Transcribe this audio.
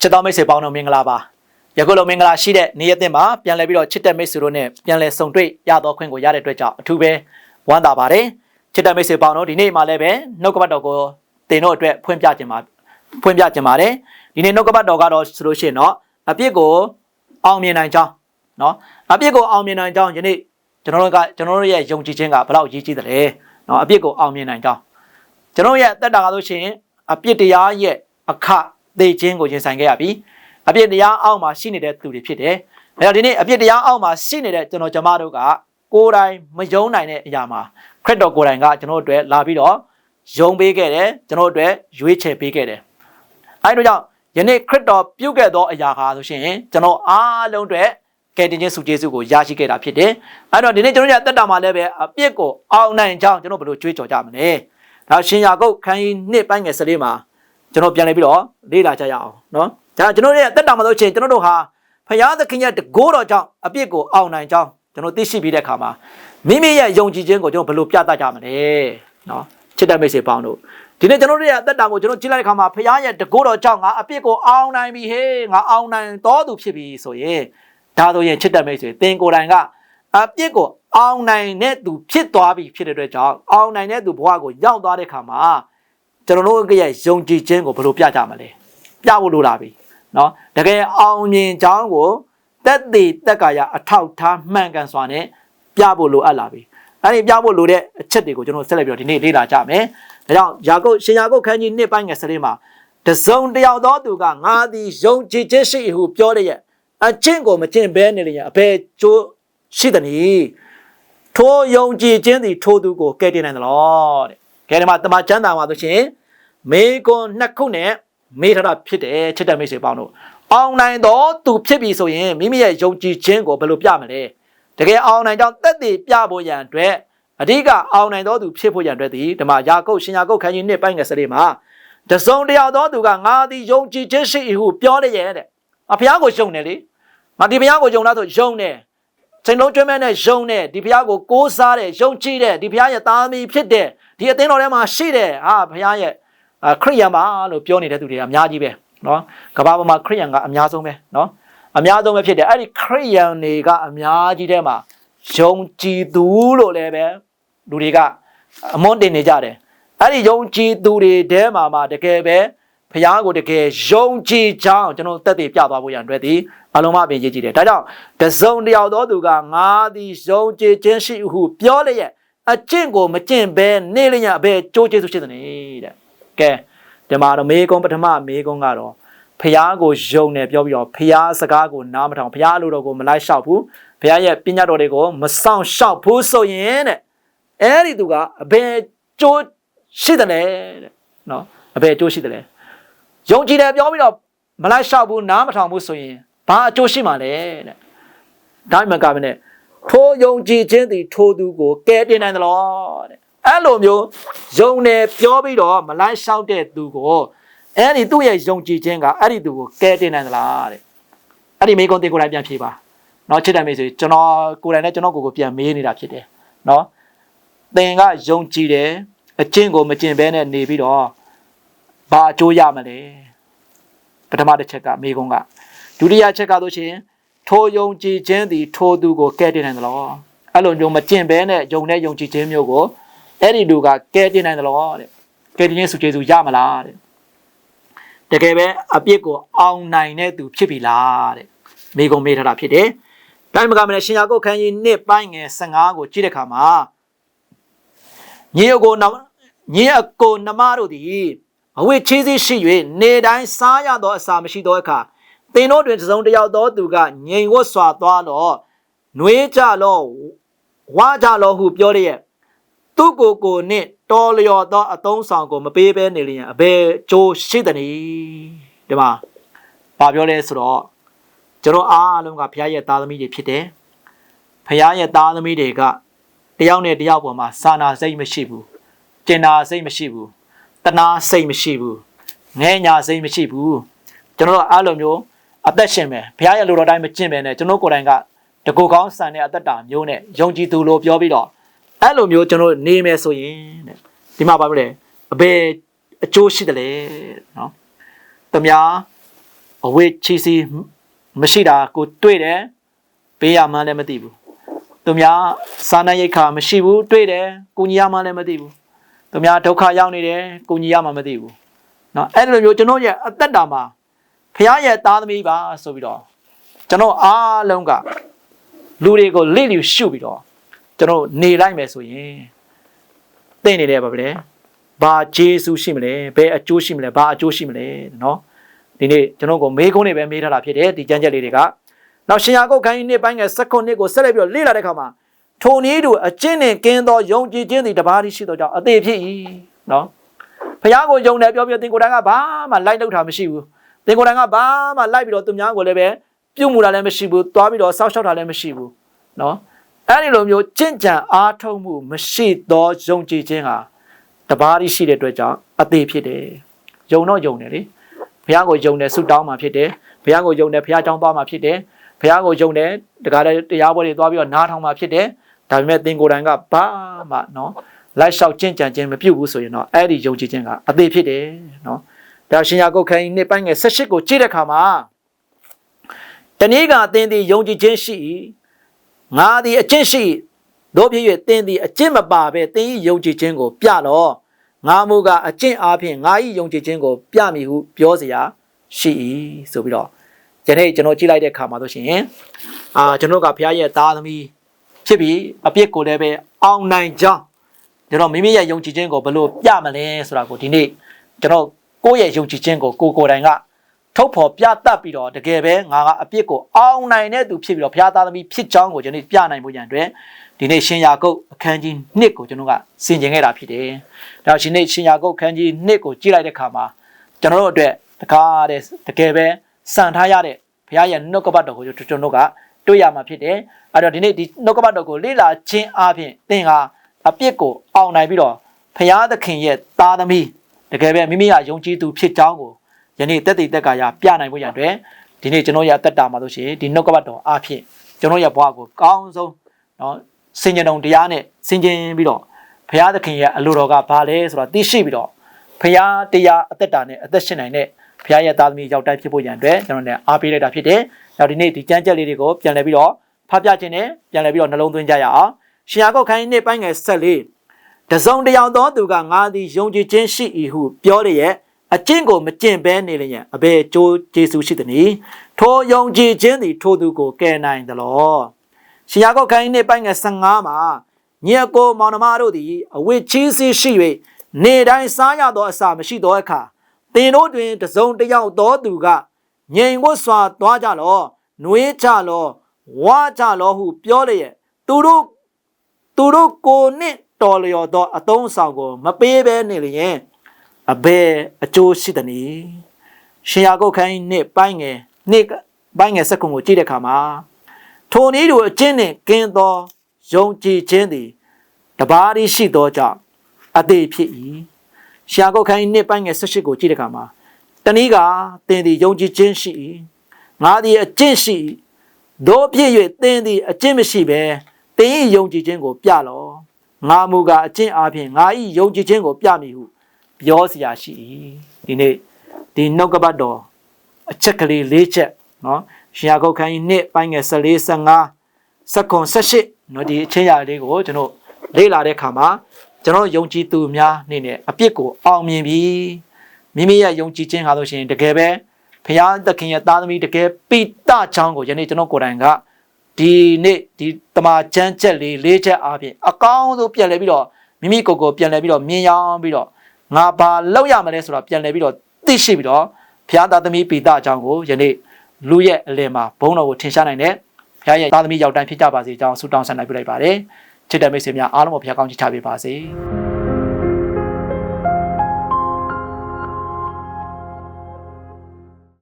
ချစ်တော်မိတ်ဆွေပေါင်းတို့မင်္ဂလာပါယခုလိုမင်္ဂလာရှိတဲ့နေ့ရက်သစ်မှာပြန်လည်ပြီးတော့ချစ်တဲ့မိတ်ဆွေတို့နဲ့ပြန်လည်ဆုံတွေ့ရတော့ခွင့်ကိုရတဲ့အတွက်ကြောင့်အထူးပဲဝမ်းသာပါတယ်ချစ်တဲ့မိတ်ဆွေပေါင်းတို့ဒီနေ့မှလည်းပဲနှုတ်ကပတ်တော်ကိုတင်တို့အတွက်ဖွင့်ပြခြင်းပါဖွင့်ပြခြင်းပါတယ်ဒီနေ့နှုတ်ကပတ်တော်ကတော့ဆိုလို့ရှိရင်တော့အပြစ်ကိုအောင်မြင်နိုင်ကြောင်းเนาะအပြစ်ကိုအောင်မြင်နိုင်ကြောင်းယနေ့ကျွန်တော်တို့ကကျွန်တော်တို့ရဲ့ယုံကြည်ခြင်းကဘယ်လောက်ရည်ကြီးသလဲเนาะအပြစ်ကိုအောင်မြင်နိုင်ကြောင်းကျွန်တော်ရဲ့အသက်တာကဆိုရှင်အပြစ်တရားရဲ့အခ သေခြင်းကိုရင်ဆိုင်ခဲ့ရပြီအပြစ်တရားအောက်မှာရှိနေတဲ့သူတွေဖြစ်တယ်။ဒါကြောင့်ဒီနေ့အပြစ်တရားအောက်မှာရှိနေတဲ့ကျွန်တော်ကျမတို့ကကိုယ်တိုင်မယုံနိုင်တဲ့အရာမှာခရစ်တော်ကိုယ်တိုင်ကကျွန်တော်တို့အတွက်လာပြီးတော့ယုံပေးခဲ့တယ်ကျွန်တော်တို့အတွက်ရွေးချယ်ပေးခဲ့တယ်။အဲဒီတော့ကြောင့်ယနေ့ခရစ်တော်ပြုခဲ့သောအရာဟာဆိုရှင်ကျွန်တော်အားလုံးအတွက်ကယ်တင်ခြင်းစုကျေးဇူးကိုရရှိခဲ့တာဖြစ်တယ်။အဲဒီတော့ဒီနေ့ကျွန်တော်ရဲ့အသက်တာမှာလည်းပဲအပြစ်ကိုအောင်နိုင်ကြောင်းကျွန်တော်ဘယ်လိုကြွေးကြော်ကြမလဲ။ဒါရှင်ယာကုတ်ခန်းကြီးနှစ်ပိုင်းငယ်၁၄မှာ ကျွန်တော်ပြန်လည်ပြီးတော့လေ့လာကြရအောင်နော်ဒါကျွန်တော်တို့ရဲ့တက်တာမှာဆိုရှင်ကျွန်တော်တို့ဟာဖရာသခင်ရဲ့တကိုးတော်ကြောင့်အပြစ်ကိုအောင်နိုင်ကြောင်းကျွန်တော်သိရှိပြီးတဲ့အခါမှာမိမိရဲ့ယုံကြည်ခြင်းကိုကျွန်တော်ဘယ်လိုပြသကြမလဲနော်ချစ်တဲ့မိတ်ဆွေပေါင်းတို့ဒီနေ့ကျွန်တော်တို့ရဲ့တက်တာကိုကျွန်တော်ကြည့်လိုက်တဲ့အခါမှာဖရာရဲ့တကိုးတော်ကြောင့်ငါအပြစ်ကိုအောင်နိုင်ပြီဟေးငါအောင်နိုင်တော်သူဖြစ်ပြီဆိုရင်ဒါဆိုရင်ချစ်တဲ့မိတ်ဆွေသင်ကိုယ်တိုင်ကအပြစ်ကိုအောင်နိုင်တဲ့သူဖြစ်သွားပြီဖြစ်တဲ့အတွက်ကြောင့်အောင်နိုင်တဲ့သူဘဝကိုရောက်သွားတဲ့အခါမှာ ကျွန်တော်တို့ရဲ့ယုံကြည်ခြင်းကိုဘယ်လိုပြကြမလဲပြဖို့လိုလာပြီနော်တကယ်အောင်မြင်ကြောင်းကိုတက်သေးတက်ကာရအထောက်ထားမှန်ကန်စွာနဲ့ပြဖို့လိုအပ်လာပြီအဲ့ဒီပြဖို့လိုတဲ့အချက်တွေကိုကျွန်တော်ဆက်လက်ပြီးတော့ဒီနေ့လေ့လာကြမယ်ဒါကြောင့်ယာကုပ်ရှင်ယာကုပ်ခန်းကြီးနှစ်ပိုင်းငယ်စလေးမှာတစုံတယောက်သောသူကငါသည်ယုံကြည်ခြင်းရှိဟုပြောတဲ့ရဲ့အချင်းကိုမကျင့်ဘဲနေလျင်အဘယ်ကျိုးရှိသနည်းထိုယုံကြည်ခြင်းသည်ထိုသူကိုကယ်တင်နိုင်သလားတဲ့ ကဲဒီမှာတမန်ကျမ်းစာမှာဆိုရှင်မေကွန်နှစ်ခုနဲ့မေးထားတာဖြစ်တယ်ချစ်တဲ့မိတ်ဆွေပေါင်းတို့အောင်နိုင်တော့သူဖြစ်ပြီဆိုရင်မိမိရဲ့ယုံကြည်ခြင်းကိုဘယ်လိုပြမလဲတကယ်အောင်နိုင်ကြောင်းတက်တည်ပြဖို့ရန်အတွက်အဓိကအောင်နိုင်တော့သူဖြစ်ဖို့ရန်အတွက်ဒီဓမ္မယာကုတ်ရှင်ယာကုတ်ခန်းကြီးနှစ်ပိုင်းငယ်စလေးမှာတစုံတယောက်သောသူကငါသည်ယုံကြည်ခြင်းရှိဟုပြောရရဲ့တဲ့အဖျားကိုယုံတယ်လေငါဒီဘုရားကိုယုံလားဆိုယုံတယ်စိတ်လုံးကျွမ်းမဲ့နဲ့ယုံတယ်ဒီဘုရားကိုကိုးစားတယ်ယုံကြည်တယ်ဒီဘုရားရဲ့သားသမီးဖြစ်တယ် ဒီအသင်းတော်ထဲမှာရှိတယ်ဟာဘုရားရဲ့ခရိယန်ပါလို့ပြောနေတဲ့သူတွေကအများကြီးပဲနော်ကဘာပေါ်မှာခရိယန်ကအများဆုံးပဲနော်အများဆုံးပဲဖြစ်တယ်အဲ့ဒီခရိယန်တွေကအများကြီးထဲမှာယုံကြည်သူလို့လည်းပဲလူတွေကအမွန်းတင်နေကြတယ်အဲ့ဒီယုံကြည်သူတွေထဲမှာမှတကယ်ပဲဖះကိုတကယ်ယုံကြည်ကြောင်းကျွန်တော်တက်တည်ပြသွားဖို့ရန်အတွက်ဒီအလုံးမပင်ရေးကြည့်တယ်ဒါကြောင့်တစုံတယောက်သောသူကငါသည်ယုံကြည်ခြင်းရှိဟုပြောလျက် အကျင့်ကိုမကျင့်ဘဲနေလျက်အဘယ်ကြိုးကျေးဇူးရှိသနည်းတဲ့ကဲဒီမှာတော့မေကုံပထမမေကုံကတော့ဖះကိုယုံတယ်ပြောပြီးတော့ဖះစကားကိုနားမထောင်ဖះလိုတော်ကိုမလိုက်လျှောက်ဘူးဖះရဲ့ပညာတော်တွေကိုမဆောင်လျှောက်ဘူးဆိုရင်တဲ့အဲ့ဒီသူကအဘယ်ကြိုးရှိတယ်လဲတဲ့နော်အဘယ်ကြိုးရှိတယ်လဲယုံကြည်တယ်ပြောပြီးတော့မလိုက်လျှောက်ဘူးနားမထောင်ဘူးဆိုရင်ဘာအကျိုးရှိမှာလဲတဲ့ဒါမှမကဘဲနဲ့ ထိုယုံကြည်ခြင်းသည်ထိုသူကိုကယ်တင်နိုင်သလားတဲ့အဲ့လိုမျိုးယုံတယ်ပြောပြီးတော့မလိုက်လျှောက်တဲ့သူကိုအဲ့ဒီသူ့ရဲ့ယုံကြည်ခြင်းကအဲ့ဒီသူကိုကယ်တင်နိုင်သလားတဲ့အဲ့ဒီမိကုံတင်ကိုယ်တိုင်ပြန်ဖြေပါနော်ချစ်တယ်မိတ်ဆွေကျွန်တော်ကိုယ်တိုင်နဲ့ကျွန်တော်ကိုယ်ကိုပြန်မေးနေတာဖြစ်တယ်နော်သင်ကယုံကြည်တယ်အကျင့်ကိုမကျင့်ဘဲနဲ့နေပြီးတော့ဘာအကျိုးရမလဲပထမတစ်ချက်ကမိကုံကဒုတိယချက်ကတော့ရှင် ထိုယုံကြည်ခြင်းသည်ထိုသူကိုကယ်တင်နိုင်သလားအဲ့လိုမျိုးမကျင့်ဘဲနဲ့ယုံတဲ့ယုံကြည်ခြင်းမျိုးကိုအဲ့ဒီလူကကယ်တင်နိုင်သလားတဲ့ကယ်တင်ခြင်းစုကျေစုရမလားတဲ့တကယ်ပဲအပြစ်ကိုအောင်နိုင်တဲ့သူဖြစ်ပြီလားတဲ့မိကုံမေးထားတာဖြစ်တယ်တိုင်းမကမနဲ့ရှင်ယာကုတ်ခန်းကြီးနှစ်ပိုင်းငယ်15ကိုကြည့်တဲ့အခါမှာညီအကိုညီအကိုနမတို့သည်အဝိချေးစီရှိ၍နေတိုင်းစားရသောအစာမရှိသောအခါ သင်တို့တွင်တစုံတစ်ယောက်သောသူကငြိမ်ဝတ်စွာသွားတော့နှွေးကြလောဝါကြလောဟုပြောရရဲ့သူ့ကိုယ်ကိုနှင့်တော်လျော်သောအသုံးဆောင်ကိုမပေးဘဲနေလျင်အဘယ်ကြိုးရှိသနည်းဒီမှာဘာပြောလဲဆိုတော့ကျွန်တော်အားလုံးကဘုရားရဲ့သားသမီးတွေဖြစ်တယ်ဘုရားရဲ့သားသမီးတွေကတယောက်နဲ့တယောက်ပေါ်မှာစာနာစိတ်မရှိဘူးကျင်နာစိတ်မရှိဘူးတနာစိတ်မရှိဘူးငဲညာစိတ်မရှိဘူးကျွန်တော်တို့အားလုံးမျိုး အသက်ရှင်မယ်ဘုရားရဲ့လူတော်တိုင်းမကျင့်ပဲနဲ့ကျွန်တော်ကိုယ်တိုင်ကတကူကောင်းဆန်တဲ့အသက်တာမျိုးနဲ့ယုံကြည်သူလို့ပြောပြီးတော့အဲ့လိုမျိုးကျွန်တော်နေမယ်ဆိုရင်တဲ့ဒီမှာဘာပြောလဲအဘယ်အကျိုးရှိတယ်လဲနော်တမယာ အဝိချီစီမရှိတာကိုတွေ့တယ်ပေးရမှန်းလည်းမသိဘူးသူများစာနာရိတ်ခါမရှိဘူးတွေ့တယ်ကိုကြီးရမှန်းလည်းမသိဘူးသူများဒုက္ခရောက်နေတယ်ကိုကြီးရမှမသိဘူးเนาะအဲ့လိုမျိုးကျွန်တော်ရဲ့အသက်တာမှာ ဖခင်ရဲ့သားသမီးပါဆိုပြီးတော့ကျွန်တော်အားလုံးကလူတွေကိုလိလျူရှုပြီးတော့ကျွန်တော်နေလိုက်မယ်ဆိုရင်သိနေတယ်ပါဗျာဘာဂျေစုရှိမလဲဘယ်အကျိုးရှိမလဲဘာအကျိုးရှိမလဲเนาะဒီနေ့ကျွန်တော်ကိုမေးခွန်းတွေပဲမေးထားတာဖြစ်တယ်ဒီကြမ်းကြက်လေးတွေကနောက်ရှင်ယာကုတ်ခိုင်းနှစ်ပိုင်းငယ်16နှစ်ကိုဆက်လက်ပြီးတော့လေ့လာတဲ့အခါမှာထိုနည်းတူအကျင့်နဲ့ကင်းသောယုံကြည်ခြင်းသည်တပါးရှိသောကြောင့်အသေးဖြစ်၏เนาะဖခင်ကိုယုံတယ်ပြောပြောတင်ကိုယ်တိုင်ကဘာမှလိုက်လောက်တာမရှိဘူး တင်ကိုယ်တိုင်ကဘာမှလိုက်ပြီးတော့သူများကိုလည်းပဲပြုတ်မှုတာလည်းမရှိဘူးသွားပြီးတော့စောက်ရှောက်တာလည်းမရှိဘူးเนาะအဲ့ဒီလိုမျိုးကြင့်ကြံအားထုတ်မှုမရှိသောယုံကြည်ခြင်းဟာတပါးရှိတဲ့အတွက်ကြောင့်အသေးဖြစ်တယ်ယုံတော့ယုံတယ်လေဘုရားကိုယုံတယ်ဆုတောင်းမှဖြစ်တယ်ဘုရားကိုယုံတယ်ဘုရားကြောင်းသွားမှဖြစ်တယ်ဘုရားကိုယုံတယ်တကားလည်းတရားပွဲတွေသွားပြီးတော့နားထောင်မှဖြစ်တယ်ဒါပေမဲ့သင်ကိုယ်တိုင်ကဘာမှเนาะလိုက်လျှောက်ကြင့်ကြံခြင်းမပြုတ်ဘူးဆိုရင်တော့အဲ့ဒီယုံကြည်ခြင်းကအသေးဖြစ်တယ်เนาะ ဒါရှင်ယာကုတ်ခိုင်းနှစ်ပိုင်းငယ်18ကိုကြည့်တဲ့အခါမှာတနည်းကသင်သည်ယုံကြည်ခြင်းရှိ၏ငါသည်အကျင့်ရှိတို့ဖြစ်၍သင်သည်အကျင့်မပါဘဲသင်၏ယုံကြည်ခြင်းကိုပြလောငါမူကအကျင့်အားဖြင့်ငါ၏ယုံကြည်ခြင်းကိုပြမည်ဟုပြောเสียရှိ၏ဆိုပြီးတော့ယနေ့ကျွန်တော်ကြည့်လိုက်တဲ့အခါမှာဆိုရှင်အာကျွန်တော်ကဘုရားရဲ့သားသမီးဖြစ်ပြီးအပြစ်ကိုလည်းပဲအောင်နိုင်ကြောင်းကျွန်တော်မိမိရဲ့ယုံကြည်ခြင်းကိုဘယ်လိုပြမလဲဆိုတာကိုဒီနေ့ကျွန်တော် ကိုယ့်ရဲ့ယုံကြည်ခြင်းကိုကိုယ်ကိုယ်တိုင်ကထုတ်ဖော်ပြတတ်ပြီးတော့တကယ်ပဲငါကအပြစ်ကိုအောင်နိုင်တဲ့သူဖြစ်ပြီးတော့ဘုရားသားသမီးဖြစ်ကြောင်းကိုကျွန်တော်ပြနိုင်ဖို့ရန်အတွက်ဒီနေ့ရှင်ယာကုတ်အခန်းကြီး1ကိုကျွန်တော်ကဆင်ခြင်ခဲ့တာဖြစ်တယ်။ဒါရှင်နေ့ရှင်ယာကုတ်အခန်းကြီး1ကိုကြည့်လိုက်တဲ့အခါမှာကျွန်တော်တို့အတွက်တကားတဲ့တကယ်ပဲစံထားရတဲ့ဘုရားရဲ့နှုတ်ကပတ်တော်ကိုကျွန်တော်တို့ကတွေ့ရမှာဖြစ်တယ်။အဲ့တော့ဒီနေ့ဒီနှုတ်ကပတ်တော်ကိုလေ့လာခြင်းအပြင်သင်ဟာအပြစ်ကိုအောင်နိုင်ပြီးတော့ဘုရားသခင်ရဲ့သားသမီး တကယ်ပဲမိမိကယုံကြည်သူဖြစ်ကြောင်းကိုယနေ့တက်တည်တက်ကရာပြနိုင်ဖို့ရတဲ့ဒီနေ့ကျွန်တော်ရတက်တာမှာလို့ရှိရင်ဒီနှုတ်ကပတ်တော်အဖြစ်ကျွန်တော်ရဲ့ဘဝကိုကောင်းဆုံးเนาะစင်ကြံတော်တရားနဲ့စင်ကြင်ပြီးတော့ဘုရားသခင်ရဲ့အလိုတော်ကဘာလဲဆိုတာသိရှိပြီးတော့ဘုရားတရားအသက်တာနဲ့အသက်ရှင်နိုင်တဲ့ဘုရားရဲ့သားသမီးရောက်တိုင်းဖြစ်ဖို့ရန်အတွက်ကျွန်တော်လည်းအားပေးလိုက်တာဖြစ်တယ်။နောက်ဒီနေ့ဒီကြမ်းကြက်လေးတွေကိုပြန်လည်ပြီးတော့ဖတ်ပြခြင်းနဲ့ပြန်လည်ပြီးတော့နှလုံးသွင်းကြရအောင်။ရှင်ယာကုတ်ခိုင်းနှစ်ပိုင်းငယ်ဆက်လေး တစုံတယောက်သောသူကငါသည်ယုံကြည်ခြင်းရှိ၏ဟုပြောလျက်အကျင့်ကိုမကျင့်ဘဲနေလျက်အဘယ်ကျိုးကျေးဇူးရှိသနည်းထိုယုံကြည်ခြင်းသည်ထိုသူကိုကယ်နိုင်သလောရှင်ယာကုတ်ခိုင်းနှစ်ပိုင်းငယ်15မှာညီအကိုမောင်နှမတို့သည်အဝိချီးစီးရှိ၍နေတိုင်းစားရသောအစာမရှိသောအခါသင်တို့တွင်တစုံတစ်ယောက်သောသူကငြိမ်ဝတ်စွာသွားကြလောနှွေးကြလောဝါကြလောဟုပြောလျက်သူတို့သူတို့ကိုနှင့် တော်လျော်သောအသုံးဆောင်ကို မပေးဘဲနေလျင်အဘယ်အကျိုးရှိသနည်းရှင်ယာကုတ်ခိုင်းနှစ်ပိုင်းငယ်နှစ်ပိုင်းငယ်စက္ကုံကိုကြည့်တဲ့အခါမှာထိုနည်းတို့အကျင့်နှင့်ကင်းသောယုံကြည်ခြင်းသည်တပါးရှိသောကြောင့်အသေးဖြစ်၏ရှာကုတ်ခိုင်းနှစ်ပိုင်းငယ်၁၈ကိုကြည့်တဲ့အခါမှာတနည်းကသင်သည်ယုံကြည်ခြင်းရှိ၏ငါသည်အကျင့်ရှိ၏တို့ဖြစ်၍သင်သည်အကျင့်မရှိဘဲသင်၏ယုံကြည်ခြင်းကိုပြလော ငါမူကားအကျင့်အပြင်ငါ၏ယုံကြည်ခြင်းကိုပြမည်ဟုပြောเสียရှိ၏ဒီနေ့ဒီနှုတ်ကပတ်တော်အချက်ကလေး၄ချက်နော်ရှာကုတ်ခိုင်းနှစ်ပိုင်းငယ်14 15စက္ကွန်18နော်ဒီအချင်းရာလေးကိုကျွန်တော်လေ့လာတဲ့အခါမှာကျွန်တော်ယုံကြည်သူများနေနဲ့အပြစ်ကိုအောင်မြင်ပြီးမိမိရဲ့ယုံကြည်ခြင်းဟာလို့ရှိရင်တကယ်ပဲဖရာသခင်ရဲ့သားသမီးတကယ်ပိတချောင်းကိုယနေ့ကျွန်တော်ကိုယ်တိုင်က ဒီနေ့ဒီတမာချမ်းချက်လေးလေးချက်အားဖြင့်အကောင်းဆုံးပြန်လဲပြီးတော့မိမိကိုယ်ကိုပြန်လဲပြီးတော့မြင်ရောင်းပြီးတော့ငါဘာလုပ်ရမလဲဆိုတော့ပြန်လဲပြီးတော့သိရှိပြီးတော့ဖရာသားသမီးပိတအကြောင်းကိုယနေ့လူရဲ့အလယ်မှာဘုန်းတော်ကိုထင်ရှားနိုင်တဲ့ဖရာရဲ့သားသမီးရောက်တိုင်းဖြစ်ကြပါစေအကြောင်းဆုတောင်းဆန္ဒပြုလိုက်ပါတယ်ချစ်တဲ့မိတ်ဆွေများအားလုံးကိုဖရာကောင်းချီးချပေးပါစေ။